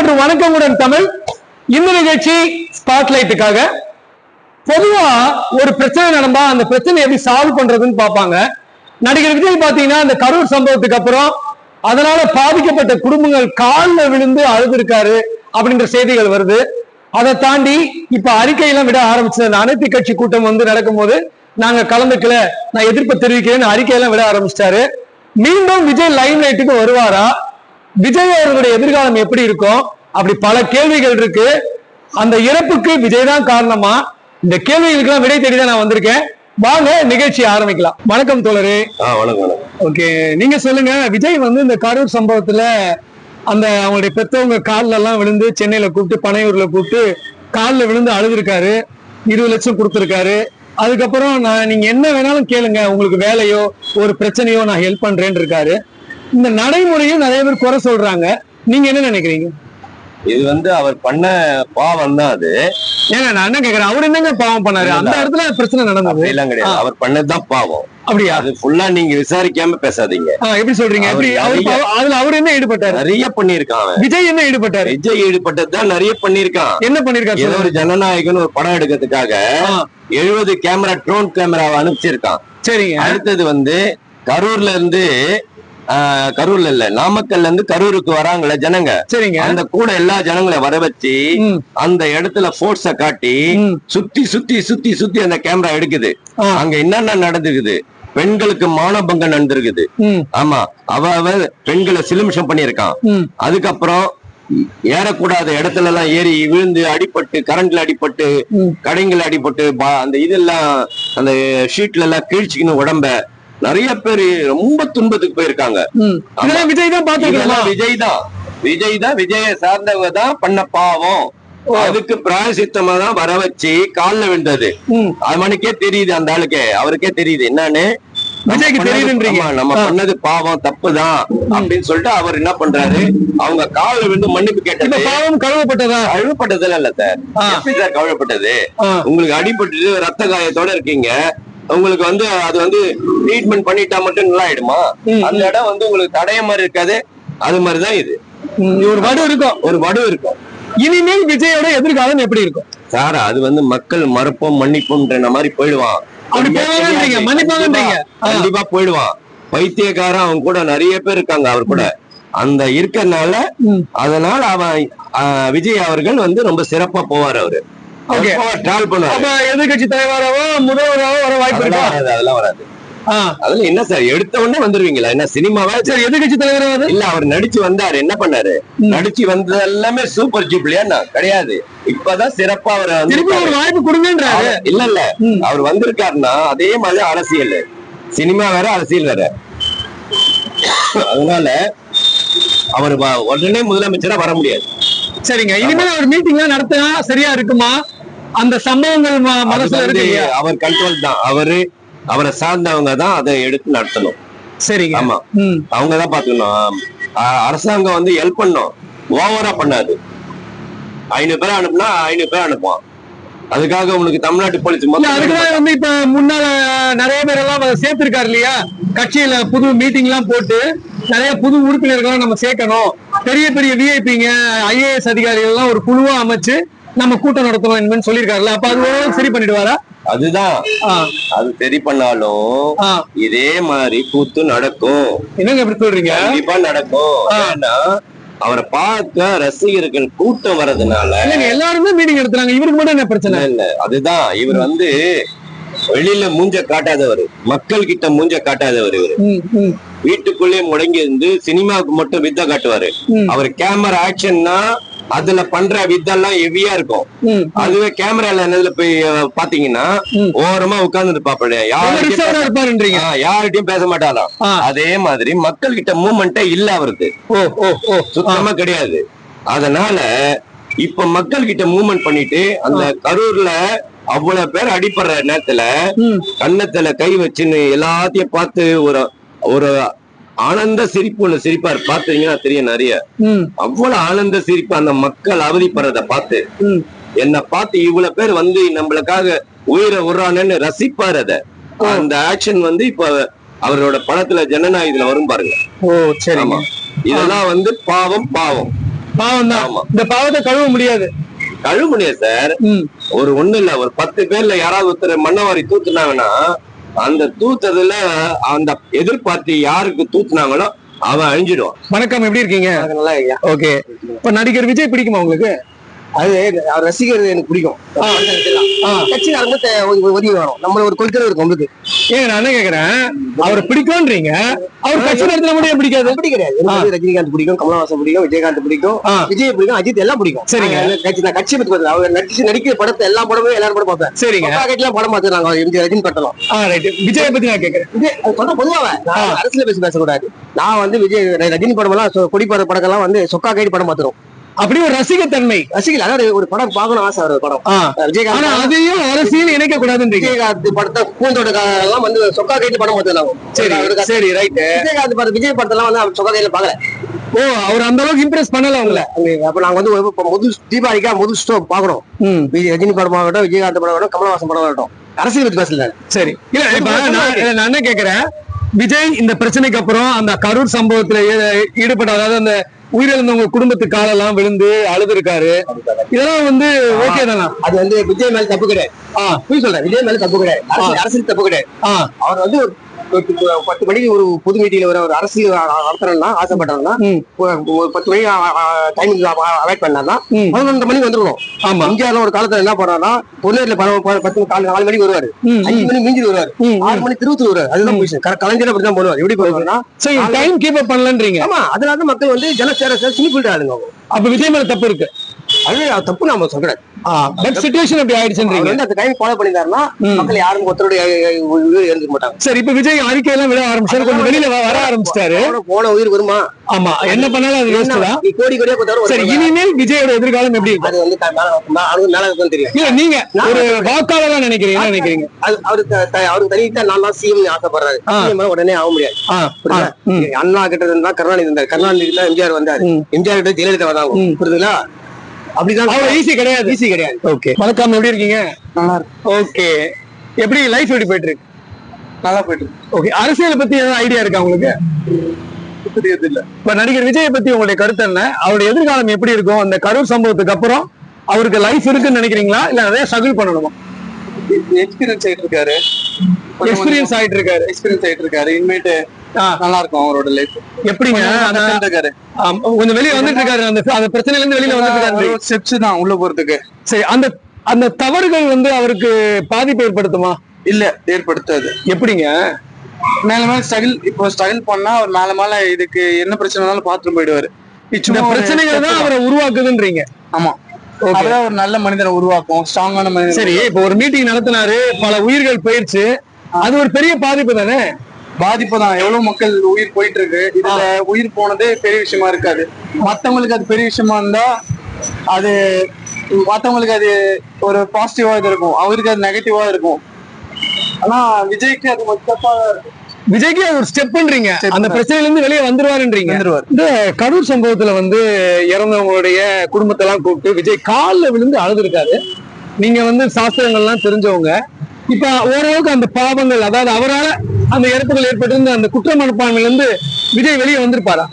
மற்றும் வணக்கமுடன் தமிழ். இந்த நிகழ்ச்சி ஸ்பாட்லைட்டுக்காக பொதுவா ஒரு பிரச்சனை நடந்தா அந்த பிரச்சனை எப்படி சால்வ் பண்றதுன்னு பார்ப்பாங்க. நடிகர் விஜய் பாத்தீங்கன்னா அந்த கரூர் சம்பவத்துக்கு அப்புறம் அதனால பாதிக்கப்பட்ட குடும்பங்கள் காலில் விழுந்து அழுதுருக்காரு அப்படின்ற செய்திகள் வருது. அதை தாண்டி இப்ப அறிக்கையெல்லாம் விட ஆரம்பிச்சது அந்த அனைத்து கட்சி கூட்டம் வந்து நடக்கும்போது நாங்க கலந்துக்கல நான் எதிர்ப்பு தெரிவிக்கிறேன்னு அறிக்கையெல்லாம் விட ஆரம்பிச்சிட்டாரு. மீண்டும் விஜய் லைம் லைட்டுக்கு வருவாரா? விஜய் அவர்களுடைய எதிர்காலம் எப்படி இருக்கும்? அப்படி பல கேள்விகள் இருக்கு. அந்த இறப்புக்கு விஜய் தான் காரணமா? இந்த கேள்விகளுக்கெல்லாம் விடை தேடி தான் நான் வந்திருக்கேன். வாங்க நிகழ்ச்சி ஆரம்பிக்கலாம். வணக்கம் தோழரே. ஓகே நீங்க சொல்லுங்க. விஜய் வந்து இந்த கரூர் சம்பவத்துல அந்த அவங்களுடைய பெத்தவங்க கால்ல எல்லாம் விழுந்து சென்னையில கூப்பிட்டு பனையூர்ல கூப்பிட்டு கால்ல விழுந்து அழுதுருக்காரு. இருபது லட்சம் கொடுத்துருக்காரு. அதுக்கப்புறம் நான் நீங்க என்ன வேணாலும் கேளுங்க. உங்களுக்கு வேலையோ ஒரு பிரச்சனையோ நான் ஹெல்ப் பண்றேன்னு இருக்காரு இந்த நடைமுறையும் நிறைய பேர் குறை சொல்றாங்க. நீங்க என்ன நினைக்கிறீங்க? இது வந்து அவர் பண்ண பாவம் தான் அது. ஏங்க நான் என்ன கேக்குறேன்? அவர் என்னங்க பாவம் பண்ணாரு? அந்த இடத்துல பிரச்சனை நடந்தது. அப்படிலாம் கிடையாது. அவர் பண்ணதுதான் பாவம். அப்படியா? அது ஃபுல்லா நீங்க விசாரிக்காம பேசாதீங்க. எப்படி சொல்றீங்க? எப்படி அவர் அதுல அவர் என்ன ஈடுபட்டாரு? நிறைய பண்ணிருக்கான் விஜய் என்ன ஈடுபட்டாரு? விஜய் ஈடுபட்டதுதான் நிறைய பண்ணிருக்கான் என்ன பண்ணிருக்காரு ஏதோ. ஒரு ஜனநாயகன் ஒரு படம் எடுக்கிறதுக்காக எழுபது கேமரா ட்ரோன் கேமராவை அனுப்பிச்சிருக்கான். சரிங்க. அடுத்தது வந்து கரூர்ல இருந்து கரூர்ல இல்ல. நாமக்கல்ல இருந்து கரூருக்கு வராங்களே ஜனங்க. சரிங்க. அந்த கூட எல்லா ஜனங்களையும் வர வச்சு அந்த இடத்துல போர்ஸ காட்டி சுத்தி சுத்தி சுத்தி சுத்தி அந்த கேமரா எடுக்குது. அங்க என்னென்ன நடந்துக்குது? பெண்களுக்கு மானபங்கம் நடந்திருக்குது. ஆமா. அவ அவ பெண்களை சிலுமிஷம் பண்ணியிருக்கான். ம், அதுக்கப்புறம் ஏறக்கூடாத இடத்துல எல்லாம் ஏறி விழுந்து அடிபட்டு கரண்ட்ல அடிபட்டு ம். கடைங்கள்ல அடிபட்டு அந்த இதெல்லாம் அந்த ஷீட்ல எல்லாம் கிழிச்சுக்கணும் உடம்ப நிறைய பேர் ரொம்ப துன்பத்துக்கு போயிருக்காங்க. விஜய் தான் பாத்துருக்கோமா இதெல்லாம் விஜய் தான். விஜய் தான் விஜய சார்ந்தவங்க தான் பண்ண பாவம். அதுக்கு பிராயசித்தமா தான் வர வச்சு கால்ல விழுந்தது. அவனுக்கே தெரியுது அந்த ஆளுக்கே. அவருக்கே தெரியுது என்னன்னு? நம்ம விஜய்க்கு பண்ணது- பாவம் தப்புதான் அப்படின்னு சொல்லிட்டு அவர் என்ன பண்றாரு? அவங்க கால்ல விழுந்து மன்னிப்பு கேட்டது. பாவம் கழுவப்பட்டதா? கழுவப்பட்டதுல இல்ல சார். ஆ. எப்படி சார் கழுவப்பட்டது. உங்களுக்கு அடிபட்டு ரத்த காயத்தோட இருக்கீங்க. உங்களுக்கு வந்து அது வந்து ட்ரீட்மெண்ட் பண்ணிட்டா மட்டும் நல்லா ஆயிடுமா அந்த இடம் வந்து உங்களுக்கு தடைய மாதிரி இருக்காது. அது மாதிரிதான் இது. ஒரு வடு இருக்கும். ஒரு வடு இருக்கும். இனிமேல் விஜயோட எதிர்காலம் எப்படி இருக்கும்? சார் அது வந்து மக்கள் மறுப்போம் மன்னிப்போம்ன்ற மாதிரி போயிடுவான். கண்டிப்பா போயிடுவான். பைத்தியக்காரன் அவன் கூட நிறைய பேர் இருக்காங்க அவர் கூட. அந்த இருக்கறனால ம், அதனால அவன் விஜய் அவர்கள் வந்து ரொம்ப சிறப்பா போவார் அவரு. எதிர்கட்சி தலைவராவோ முதல்வராவோ வர வாய்ப்பு இருக்கா? அதெல்லாம் வராது அதுல என்ன சார் எடுத்த உடனே வந்துருவீங்களா? என்ன சினிமாவா சரி எதிர்கட்சி தலைவராவது இல்ல அவர் நடிச்சு வந்தாரு. என்ன பண்ணாரு. நடிச்சு வந்தது எல்லாமே சூப்பர் ஜூப்லியா கிடையாது. இப்பதான் சிறப்பா அவர் திருப்பி ஒரு வாய்ப்பு கொடுங்கன்றாரு. இல்ல இல்ல. அவர் வந்திருக்காருன்னா அதே மாதிரி அரசியல். சினிமா வேற அரசியல் வேற. அதனால அவர் உடனே முதலமைச்சரா வர முடியாது. சரிங்க இனிமேல் அவர் மீட்டிங்லாம் நடத்தினா சரியா இருக்குமா? அந்த சம்பவங்கள் மனசுல இருக்கு அவர் கண்ட்ரோல் தான். அவரு அவரை சார்ந்தவங்க தான் அதை எடுத்து நடத்தணும். சரிங்க. ஆமா. அவங்க தான் பாத்துக்கணும் அரசாங்கம் வந்து ஹெல்ப் பண்ணும். ஓவரா பண்ணாது. ஐநூறு பேர் அனுப்புனா ஐநூறு பேர் அனுப்புவான். அதுக்காக உனக்கு தமிழ்நாட்டு போலீஸ் அதுக்குதான் வந்து இப்ப முன்னால நிறைய பேர் எல்லாம் சேர்த்திருக்காரு இல்லையா? கட்சியில புது மீட்டிங் எல்லாம் போட்டு நிறைய புது உறுப்பினர்கள் நம்ம சேர்க்கணும். பெரிய பெரிய விஐபிங்க ஐஏஎஸ் அதிகாரிகள் எல்லாம் ஒரு குழுவா அமைச்சு நம்ம கூட்டம் நடத்தணும் இனிமேல் சொல்லியிருக்காருல்ல அப்ப அது சரி பண்ணிடுவாரா? அதுதான். அது சரி பண்ணாலும். இதே மாதிரி கூத்து நடக்கும். என்னங்க இப்படி சொல்றீங்க? கண்டிப்பா நடக்கும். ஏன்னா அவரை பார்க்க ரசிகர்கள் கூட்டம் வர்றதுனால எல்லாருமே மீட்டிங் எடுத்துறாங்க இவருக்கு மட்டும் என்ன பிரச்சனை? இல்ல அதுதான். இவர் வந்து வெளியில மூஞ்ச காட்டாதவர். மக்கள் கிட்ட மூஞ்ச காட்டாதவர் இவர். வீட்டுக்குள்ளே முடங்கி இருந்து சினிமாவுக்கு மட்டும் வித்த காட்டுவாரு. அவர் கேமரா ஆக்ஷன்னா அதுல பண்ற வித்தெல்லாம் ஹெவியா இருக்கும். அதுவே கேமரால என்னதுல போய் பாத்தீங்கன்னா. ஓரமா உட்கார்ந்து ரொம்ப யார்கிட்டயும் பேச மாட்டாராம். அதே மாதிரி மக்கள் கிட்ட மூவ்மெண்டே இல்ல அவருக்கு. ஓ ஓ ஓ. ஆ, சுத்தமா கிடையாது. அதனால இப்ப மக்கள் கிட்ட மூவ்மெண்ட் பண்ணிட்டு அந்த கரூர்ல அவ்வளவு பேர் அடிப்படுற நேரத்துல கன்னத்துல கை வச்சுன்னு எல்லாத்தையும் பார்த்து ஒரு ஒரு ஆனந்த சிரிப்பு ஒண்ணு சிரிப்பார். பாத்தீங்கன்னா தெரியும் நிறைய. அவ்வளவு ஆனந்த சிரிப்பு அந்த மக்கள் அவதிப்படுறத பார்த்து. என்னை பார்த்து இவ்வளவு பேர் வந்து நம்மளுக்காக உயிரை விடுறானேன்னு ரசிப்பார் அத. அந்த ஆக்ஷன் வந்து இப்ப அவரோட படத்துல ஜனநாயகத்துல வரும் பாருங்க. ஓ ஆமா. இதெல்லாம் வந்து பாவம் பாவம். பாவம் தான். இந்த பாவத்தை கழுவ முடியாது. கழுவ முடியாது சார். ஒரு ஒண்ணு இல்ல. ஒரு பத்து பேர்ல யாராவது ஒருத்தர் மண்ணவாரி தூத்துனாங்கன்னா அந்த தூத்ததுல அந்த எதிர்பார்த்து யாருக்கு தூத்துனாங்களோ அவன் அழிஞ்சிடுவான். வணக்கம் எப்படி இருக்கீங்க? நல்லா ஓகே. இப்ப நடிகர் விஜய் பிடிக்குமா உங்களுக்கு? அது அவர் ரசிகர் எனக்கு பிடிக்கும். கட்சிக்காரங்க ஒதுங்கி வரும். நம்ம ஒரு கொள்கை இருக்கும் நம்மளுக்கு ஏங்க நான் என்ன கேக்குறேன்? அவர் பிடிக்கும்ன்றீங்க? அவர் கட்சி நடத்தின முடியும் பிடிக்காது? அப்படி கிடையாது. ரஜினிகாந்த் பிடிக்கும் கமலஹாசன் பிடிக்கும் விஜயகாந்த் பிடிக்கும். விஜய் பிடிக்கும் அஜித் எல்லாம் பிடிக்கும். சரிங்க. கட்சி நான் கட்சி பத்தி பார்த்தேன் அவர் நடிச்சு நடிக்கிற படத்தை எல்லா படமும் எல்லாரும் படம் பார்ப்பேன். சரிங்க. கட்சியெல்லாம் படம் பார்த்து நாங்க எம்ஜி ரஜினி ரைட் விஜய் பத்தி நான் கேக்குறேன். அது சொல்ற பொதுவாக நான் அரசியல் பேசி பேசக்கூடாது. நான் வந்து விஜய் ரஜினி படம் எல்லாம் கொடி பட படங்கள்லாம் வந்து சொக்கா கைடி படம் பார்த்துரும். அப்படி ஒரு ரசிகத்தன்மை. ரசிகர் அதாவது ஒரு படம் பார்க்கணும் ஆசை வர படம். ஆனா அதையும் அரசியல் இணைக்க கூடாதுன்றீங்க விஜயகாந்த் படத்தை பூந்தோட எல்லாம் வந்து சொக்கா கைடி படம் பார்த்துருந்தாங்க சரி சரி ரைட் விஜயகாந்த் படம் விஜய் படத்தெல்லாம் வந்து அவர் சொக்கா கையில பாக்கல ஓ அவர் அந்த அளவுக்கு இம்ப்ரெஸ் பண்ணல அங்க- அப்ப நாங்க வந்து ஒரு- முது தீபாவளிக்கா முது ஸ்டோ பாக்குறோம் ரஜினி படம் ஆகட்டும் விஜயகாந்த் படம் ஆகட்டும் கமலஹாசன் படம் ஆகட்டும். அரசியல் பத்தி பேசல. சரி. இல்ல நான் என்ன கேக்குறேன்? விஜய் இந்த பிரச்சனைக்கு அப்புறம் அந்த கரூர் சம்பவத்துல ஈடுபட்ட அதாவது அந்த உயிரிழந்தவங்க குடும்பத்து காலெல்லாம் விழுந்து அழுதுருக்காரு. இதெல்லாம் வந்து ஓகே தானா? அது வந்து விஜய் மேல தப்பு கிடையாது. போய் சொல்றேன். விஜய் மேல தப்பு கிடையாது. அரசியல் தப்பு கிடையாது. அவர் வந்து பத்து மணிக்கு ஒரு பொது மீட்டிங்ல ஒரு ஒரு அரசியல் நடத்தணும்னா ஆசைப்பட்டாங்கன்னா ம். ஒரு பத்து மணி டைமிங் அவாய்ட் பண்ணாருன்னா ம். பதினொன்றரை மணிக்கு வந்துடணும் ஆமா. இந்தியாவில ஒரு காலத்துல என்ன பண்ணாருன்னா பொன்னேர்ல பத்து கால நாலு மணிக்கு வருவாரு. அஞ்சு மணி மிஞ்சி வருவாரு. ஆறு மணி திருவத்தி வருவாரு. அதுதான் பொசிஷன் கலைஞர் அப்படிதான் போடுவார் எப்படி போடுவாருன்னா சரி டைம் கீப் அப் பண்ணலன்றீங்க. ஆமா அதனால தான் மக்கள் வந்து ஜன சேர சினிஃபில்ட் ஆளுங்க. அப்ப விஜய் மேல தப்பு இருக்கு. அது தப்பு நாம சொல்லக்கூடாது பட் சிச்சுவேஷன் அப்படி அவர் ஆயிடுச்சுன்றீங்க அந்த டைம் ஃபாலோ பண்ணிருந்தாருன்னா. மக்கள் யாரும் ஒருத்தருடைய உயிர் எழுந்துக்க மாட்டாங்க. சரி இப்ப விஜய் அறிக்கை எல்லாம் விட ஆரம்பிச்சாரு. கொஞ்சம் வெளியில வர ஆரம்பிச்சிட்டாரு. போன- உயிர் வருமா? ஆமா. என்ன பண்ணாலும் அது வேஸ்ட் தான். நீ கோடி கோடியா கொடுத்தாலும் சரி இனிமேல் விஜயோட எதிர்காலம் எப்படி அது வந்து மேல தெரியும். இல்ல நீங்க ஒரு வாக்காளரா நினைக்கிறீங்க. நினைக்கிறீங்க? அது அவருக்கு தனித்தா நான் தான் சிஎம் ஆசைப்படுறாரு. உடனே ஆக முடியாது. அண்ணா கிட்ட இருந்தா கருணாநிதி இருந்தார். கருணாநிதி எம்ஜிஆர் வந்தாரு. எம்ஜிஆர் கிட்ட ஜெயலலிதா வந்தாங்க. புரியுதுங்களா? அப்படிதான் அவ்வளவு ஈஸி கிடையாது. ஈஸி கிடையாது. ஓகே வணக்கம் எப்படி இருக்கீங்க? நல்லா இருக்கு ஓகே எப்படி லைஃப் எப்படி போயிட்டு இருக்கு? நல்லா போயிட்டு ஓகே அரசியலை பத்தி ஏதாவது ஐடியா இருக்கா உங்களுக்கு? புரியுது இல்ல. இப்ப நடிகர் விஜயை பத்தி உங்களுடைய கருத்து என்ன? அவருடைய எதிர்காலம் எப்படி இருக்கும்? அந்த கரூர் சம்பவத்துக்கு அப்புறம் அவருக்கு லைஃப் இருக்குன்னு நினைக்கிறீங்களா? இல்ல நிறைய ஸ்ட்ரகிள் பண்ணணுமா? எக்ஸ்பீரியன்ஸ் ஆயிட்டு இருக்காரு. எக்ஸ்பீரியன்ஸ் ஆயிட்டு இருக்காரு. எக்ஸ்பீரியன்ஸ் ஆயிட்டு இருக்காரு. இனிமேட்டு நல்லா இருக்கும் அவரோட லைஃப் எப்படிங்க? இருக்காரு கொஞ்சம் வெளிய வந்துட்டு இருக்காரு அந்த அந்த பிரச்சனையில இருந்து வெளியில வந்துட்டு இருக்காரு ஸ்டெப்ஸ் தான் உள்ள போறதுக்கு. சரி அந்த அந்த தவறுகள் வந்து அவருக்கு பாதிப்பு ஏற்படுத்துமா? இல்ல ஏற்படுத்தாது. எப்படிங்க? மேல மேல ஸ்ட்ரகிள் இப்போ ஸ்ட்ரகிள் பண்ணா அவர் மேல மேல இதுக்கு என்ன பிரச்சனைனாலும் பாத்துட்டு போயிடுவாரு. இந்த பிரச்சனைகள் தான். அவரை உருவாக்குதுன்றீங்க. ஆமா. அப்பதான் ஒரு நல்ல மனிதனை உருவாக்கும் ஸ்ட்ராங்கான மனிதன் சரி இப்ப ஒரு மீட்டிங் நடத்தினாரு பல உயிர்கள் போயிருச்சு. அது ஒரு பெரிய பாதிப்பு தானே? பாதிப்பு தான். எவ்வளவு மக்கள் உயிர் போயிட்டு இருக்கு இதுல உயிர் போனதே பெரிய விஷயமா இருக்காது. மத்தவங்களுக்கு அது பெரிய விஷயமா இருந்தா அது மத்தவங்களுக்கு அது ஒரு பாசிட்டிவா இது இருக்கும். அவருக்கு அது நெகட்டிவா இருக்கும். ஆனா விஜய்க்கு அது மொத்தமா விஜய்க்கு அது ஒரு ஸ்டெப்ன்றீங்க அந்த. பிரச்சனையில இருந்து வெளியே வந்துருவாருன்றீங்க. வந்துருவார். இந்த கரூர் சம்பவத்துல வந்து இறந்தவங்களுடைய குடும்பத்தை எல்லாம் கூப்பிட்டு விஜய் காலில் விழுந்து அழுதுருக்காரு. நீங்க வந்து சாஸ்திரங்கள்லாம் தெரிஞ்சவங்க. இப்ப ஓரளவுக்கு அந்த பாவங்கள் அதாவது அவரால அந்த இறப்புகள் ஏற்பட்டிருந்த அந்த குற்ற மனப்பான்மையில இருந்து விஜய் வெளியே வந்திருப்பாரா?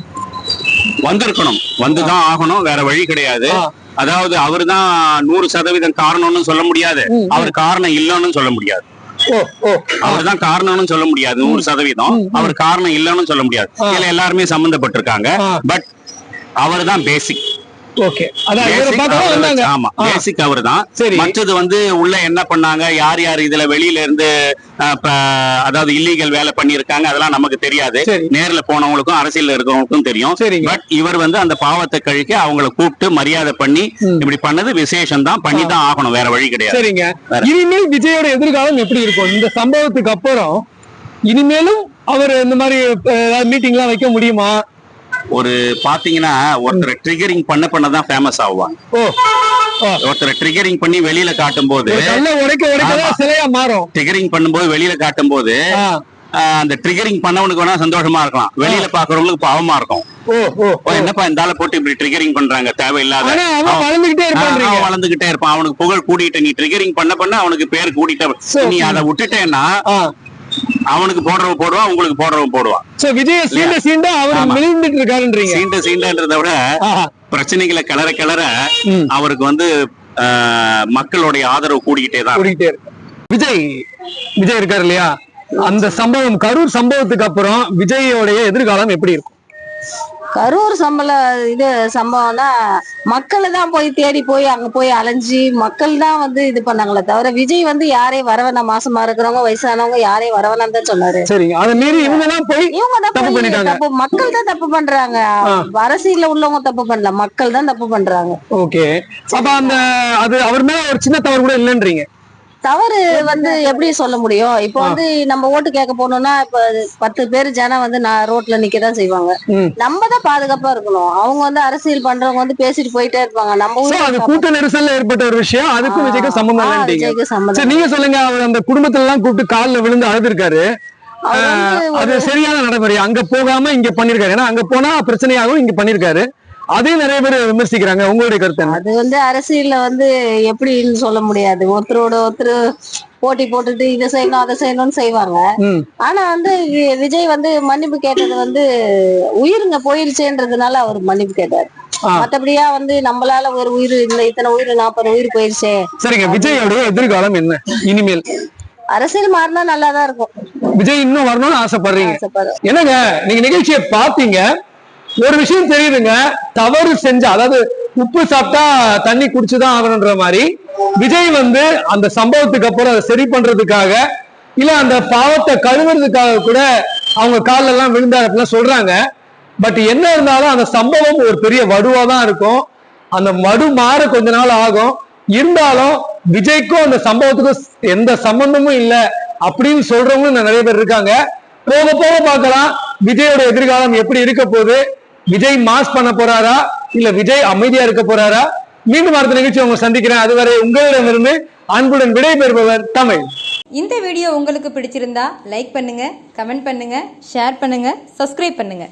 வந்திருக்கணும். வந்துதான் ஆகணும். வேற வழி கிடையாது. அதாவது அவர்தான் நூறு சதவீதம் காரணம்னு சொல்ல முடியாது. அவர் காரணம் இல்லைன்னு சொல்ல முடியாது. ஓ ஓ. அவர்தான் காரணம்னு சொல்ல முடியாது. நூறு சதவீதம். அவர் காரணம் இல்லைன்னு சொல்ல முடியாது. இதுல எல்லாருமே சம்பந்தப்பட்டிருக்காங்க. பட் அவர்தான் பேசிக் ஓகே அதான் இவரை பார்க்க வந்தாங்க. ஆமா. பேசிக் அவர்தான். சரி. மற்றது வந்து உள்ள என்ன பண்ணாங்க யார் யார் இதுல வெளியில இருந்து அதாவது இல்லீகல் வேலை பண்ணியிருக்காங்க அதெல்லாம் நமக்கு தெரியாது. நேர்ல போனவங்களுக்கும் அரசியல்ல இருக்கிறவங்களுக்கும் தெரியும். பட் இவர் வந்து அந்த பாவத்தை கழிக்க அவங்கள கூப்பிட்டு மரியாதை பண்ணி. இப்படி பண்ணது விசேஷம் தான் பண்ணி தான் ஆகணும் வேற வழி கிடையாது. சரிங்க. இனிமேல் விஜயோட எதிர்காலம் எப்படி இருக்கும்? இந்த சம்பவத்துக்கு அப்புறம் இனிமேலும் அவர் இந்த மாதிரி மீட்டிங் எல்லாம் வைக்க முடியுமா? ஒரு பாத்தீங்கன்னா ஒருத்தரை ட்ரிகரிங் பண்ண பண்ண தான் ஃபேமஸ் ஆவாங்க. ஒருத்தரை ட்ரிகரிங் பண்ணி வெளியில காட்டும் போது ட்ரிகரிங் பண்ணும்போது வெளியில காட்டும் போது அந்த ட்ரிகரிங் பண்ணவனுக்கு வேணா சந்தோஷமா இருக்கலாம். வெளியில பாக்குறவங்களுக்கு பாவமா இருக்கும். என்னப்பா இந்த ஆளை போட்டு இப்படி ட்ரிகரிங் பண்றாங்க? தேவையில்லாத. அவன் வளர்ந்துகிட்டே இருப்பான் அவனுக்கு புகழ் கூடிட்டு நீ ட்ரிகரிங் பண்ண பண்ண அவனுக்கு பேர் கூடிட்ட. நீ அதை விட்டுட்டேன்னா அவனுக்கு போடுறவன் போடுவான் உங்களுக்கு போடுறவன் போடுவான். சோ விஜய சீண்ட சீண்ட அவர். மெலிந்துட்டு இருக்காருன்றீங்க. சீண்ட சீண்டன்றதை விட. பிரச்சனைகளை கிளற கிளற. அவருக்கு வந்து மக்களுடைய ஆதரவு கூடிக்கிட்டே தான் கூடிக்கிட்டே விஜய் விஜய் இருக்காரு இல்லையா? அந்த சம்பவம் கரூர் சம்பவத்துக்கு அப்புறம் விஜயோடைய எதிர்காலம் எப்படி இருக்கும்? கரூர் சம்பள இது சம்பவம்னா மக்கள் தான் போய் தேடி போய் அங்க போய் அலைஞ்சு மக்கள் தான் வந்து இது பண்ணாங்களே தவிர விஜய் வந்து யாரையும் வரவேணா மாசமா இருக்கிறவங்க வயசானவங்க யாரையும் வரவேணாம் தான் சொன்னாரு. இவங்க எல்லாம் போய் இவங்க தான் தப்பு மக்கள் தான் தப்பு பண்றாங்க. ஆ. அரசியல்ல உள்ளவங்க தப்பு பண்ணல மக்கள் தான் தப்பு பண்றாங்க. ஓகே. அப்ப அந்த அது அவர் மேல ஒரு சின்ன தவறு கூட இல்லைன்றீங்க. தவறு வந்து எப்படி சொல்ல முடியும்? இப்ப வந்து நம்ம ஓட்டு கேட்க போனோம்னா இப்ப பத்து பேர் ஜனம் வந்து நான் ரோட்ல நிக்கதான் செய்வாங்க. நம்ம தான் பாதுகாப்பா இருக்கணும். அவங்க வந்து அரசியல் பண்றவங்க வந்து பேசிட்டு போயிட்டே இருப்பாங்க. நம்ம கூட்ட நெரிசல்ல ஏற்பட்ட ஒரு விஷயம் அதுக்கும் சம்பந்தம் விஜய்க்கு சம்மந்தம் சரி நீங்க சொல்லுங்க. அவர் அந்த குடும்பத்துல எல்லாம் கூப்பிட்டு கால்ல விழுந்து அழுதுருக்காரு. அது சரியான நடைமுறை. அங்க போகாம இங்க பண்ணிருக்காரு. ஏன்னா அங்க போனா பிரச்சனையாகும் இங்க பண்ணிருக்காரு. அதையும் நிறைய பேர் விமர்சிக்கிறாங்க. உங்களுடைய கருத்து அது வந்து அரசியல்ல வந்து எப்படின்னு சொல்ல முடியாது. ஒருத்தரோட ஒருத்தர் போட்டி போட்டுட்டு இதை செய்யணும் அதை செய்யணும்னு செய்வாங்க. ஆனா வந்து விஜய் வந்து மன்னிப்பு கேட்டது வந்து உயிருங்க போயிருச்சேன்றதுனால அவர் மன்னிப்பு கேட்டார். மத்தபடியா வந்து நம்மளால ஒரு உயிர் இந்த இத்தனை உயிர் நாற்பது உயிர் போயிருச்சே. சரிங்க. விஜயோடைய எதிர்காலம் என்ன? இனிமேல். அரசியல் மாறினா நல்லா தான் இருக்கும். விஜய் இன்னும் வரணும்னு ஆசைப்படுறீங்க. என்னங்க நீங்க நிகழ்ச்சியை பாத்தீங்க ஒரு விஷயம் தெரியுதுங்க தவறு செஞ்சா அதாவது உப்பு சாப்பிட்டா தண்ணி குடிச்சுதான் ஆகணுன்ற மாதிரி விஜய் வந்து அந்த சம்பவத்துக்கு அப்புறம் அதை சரி பண்றதுக்காக இல்ல அந்த பாவத்தை கழுவுறதுக்காக கூட அவங்க காலில் எல்லாம் விழுந்தாரு அப்படிலாம் சொல்றாங்க. பட் என்ன இருந்தாலும் அந்த சம்பவம் ஒரு பெரிய வடுவா தான் இருக்கும். அந்த மடு மாற கொஞ்ச நாள் ஆகும். இருந்தாலும் விஜய்க்கும் அந்த சம்பவத்துக்கும் எந்த சம்பந்தமும் இல்லை அப்படின்னு சொல்றவங்களும் நிறைய பேர் இருக்காங்க. போக போக பார்க்கலாம் விஜயோட எதிர்காலம் எப்படி இருக்க போகுது விஜய் மாஸ் பண்ண போறாரா? இல்ல விஜய் அமைதியா இருக்க போறாரா? மீண்டும் அடுத்த நிகழ்ச்சி உங்களை சந்திக்கிறேன். அதுவரை உங்களிடமிருந்து அன்புடன் விடைபெறுபவர் தமிழ். இந்த வீடியோ உங்களுக்கு பிடிச்சிருந்தா லைக் பண்ணுங்க கமெண்ட் பண்ணுங்க ஷேர் பண்ணுங்க சப்ஸ்கிரைப் பண்ணுங்க.